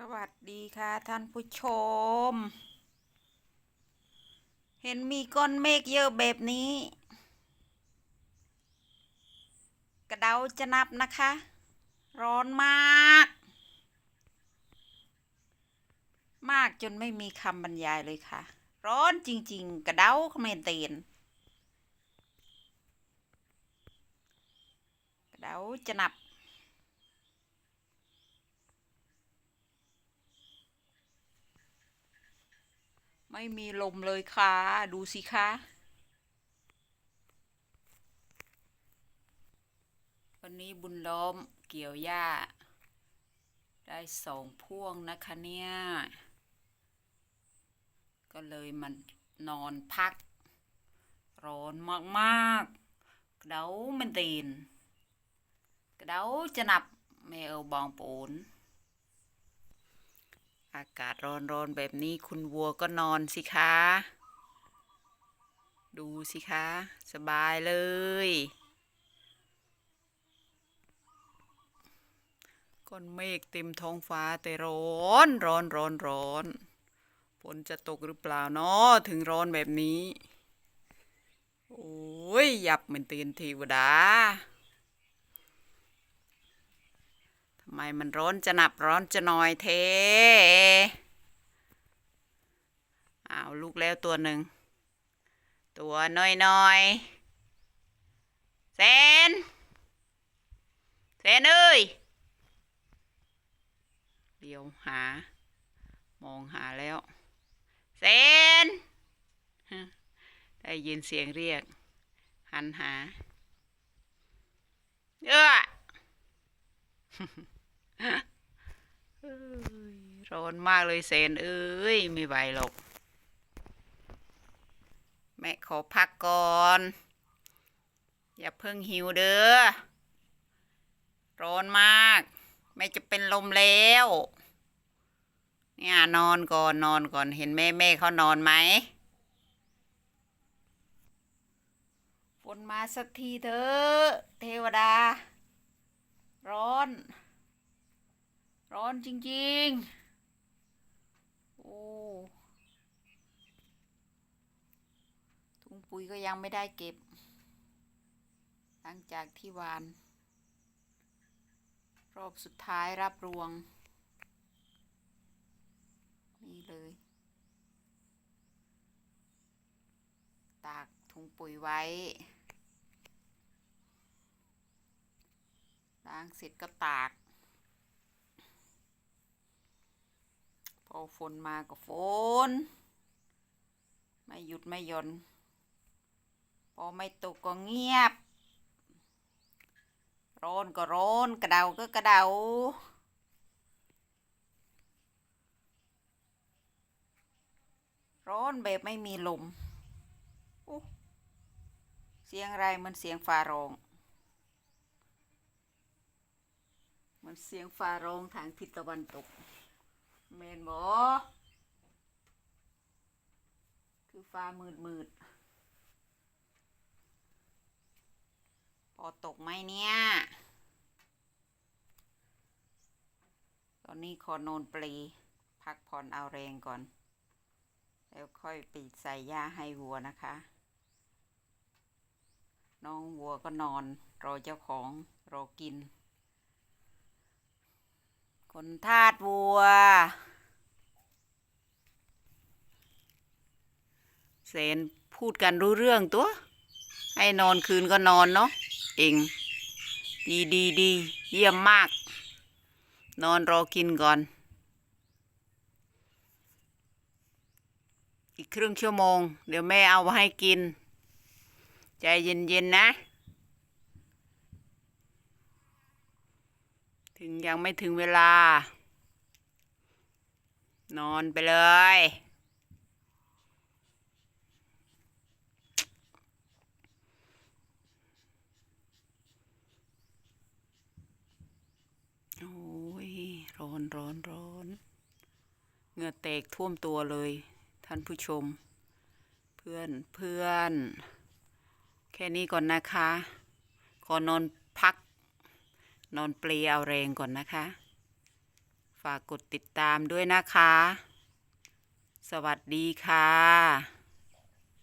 สวัสดีค่ะท่านผู้ชม เห็นมีก้อนเมฆเยอะแบบนี้ กระเดาจะนับนะคะ ร้อนมาก มากจนไม่มีคำบรรยายเลยค่ะ ร้อนจริง ๆ กระเดาเขมรเตีนกระเดาจะนับ ไม่มีลมเลยค่ะ ดูสิคะวันนี้บุญล้อมเกี่ยวหญ้า ได้สองพ่วงนะคะเนี่ย ก็เลยมันนอนพัก ร้อนมากๆ กระเดามันตีน กระเดาจะนับไม่เอาบองปูน อากาศร้อนๆแบบนี้คุณวัวก็นอนสิคะ ดูสิคะ สบายเลย ก้อนเมฆเต็มท้องฟ้าแต่ร้อนร้อนร้อนร้อนฝนจะตกหรือเปล่าเนาะถึงร้อนแบบนี้ โอ้ยหยับเหมือนเตียนเทวดา ทำ ไม่มันร้อนจะหนับร้อนจะหน่อยเทอ้าวลูกแล้วตัวหนึ่ง ตัวน้อยน้อยเซนเซนเอ้ยเดี๋ยวหา มองหาแล้วเซนได้ยินเสียงเรียก หันหา เออเอ้ย ร้อนมากเลยเซนเอ้ยไม่ไหวหรอก แม่ขอพักก่อน อย่าเพิ่งหิวเด้อ ร้อนมาก แม่จะเป็นลมแล้วเนี่ยนอนก่อนนอนก่อนเห็นแม่แม่เขานอนไหมฝนมาสักทีเถอะเทวดา ร้อน ร้อนจริง ๆ โอ้ถุงปุ๋ยก็ยังไม่ได้เก็บ หลังจากที่วาน รอบสุดท้ายรับรวง นี่เลย ตากถุงปุ๋ยไว้ล้างเสร็จก็ตาก พอฝนมาก็ฝน ไม่หยุดไม่หย่อนพอไม่ตกก็เงียบ ร้อนก็ร้อนกระเดาก็กระเดาร้อนแบบไม่มีลม เสียงอะไรมันเสียงฟ้าร้อง มันเสียงฟ้าร้องทางทิศตะวันตก เมนบอคือฟ้ามืดมืดพอตกไหมเนี่ย ตอนนี้ขอนอนปลีพักผ่อนเอาแรงก่อน แล้วค่อยไปใส่หญ้าให้วัวนะคะ น้องวัวก็นอน รอเจ้าของ รอกิน นทาสวัว เซนพูดกันรู้เรื่องตัว ให้นอนคืนก็นอนเนาะเองดีดีดีเยี่ยมมาก นอนรอกินก่อน อีกครึ่งชั่วโมง เดี๋ยวแม่เอาให้กิน ใจเย็นๆนะ ถึงยังไม่ถึงเวลา นอนไปเลย โอ้ย ร้อนร้อนร้อนเหงื่อแตกท่วมตัวเลย ท่านผู้ชม เพื่อนเพื่อน แค่นี้ก่อนนะคะ ขอนอนพัก นอนเปลีเอาแรงก่อนนะคะฝฝากกดติดตามด้วยนะคะ สวัสดีค่ะ